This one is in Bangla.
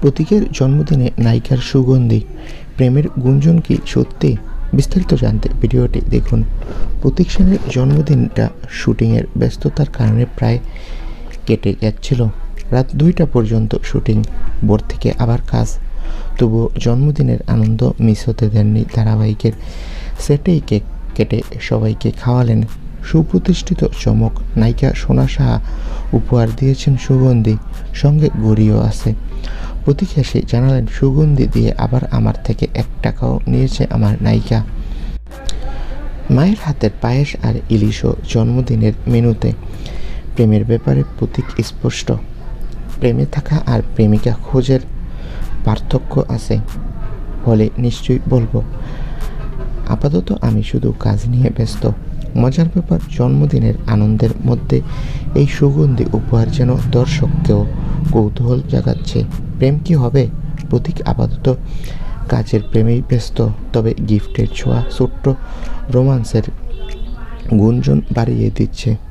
প্রতীকের জন্মদিনে নায়িকার সুগন্ধি, প্রেমের গুঞ্জন কি সত্যি? বিস্তারিত জানতে ভিডিওটি দেখুন। প্রতীক সেনের জন্মদিনটা শুটিংয়ের ব্যস্ততার কারণে প্রায় কেটে যাচ্ছিল। রাত দুইটা পর্যন্ত শুটিং, ভোর থেকে আবার কাজ। তবুও জন্মদিনের আনন্দ মিস হতে দেননি ধারাবাহিকের সেটেই কেক কেটে সবাইকে খাওয়ালেন। সুপ্রতিষ্ঠিত চমক, নায়িকা সোনা সাহা উপহার দিয়েছেন সুগন্ধি, সঙ্গে গড়িও আছে। প্রতীক জানালেন, সুগন্ধি দিয়ে আবার আমার থেকে এক টাকাও নিয়েছে আমার নায়িকা। মায়ের হাতের পায়েস আর ইলিশও জন্মদিনের মেনুতে। প্রেমের ব্যাপারে প্রতীক স্পষ্ট। প্রেমে থাকা আর প্রেমিকা খোঁজের পার্থক্য আছে হলে নিশ্চয়ই বলব। আপাতত আমি শুধু কাজ নিয়ে ব্যস্ত। মজার ব্যাপার, জন্মদিনের আনন্দের মধ্যে এই সুগন্ধি উপহার যেন দর্শককেও কৌতূহল জাগাচ্ছে। প্রেম কি হবে? প্রতীক আপাতত কাজের প্রেমেই ব্যস্ত। তবে গিফটের ছোঁয়া ছোট্ট রোমান্সের গুঞ্জন বাড়িয়ে দিচ্ছে।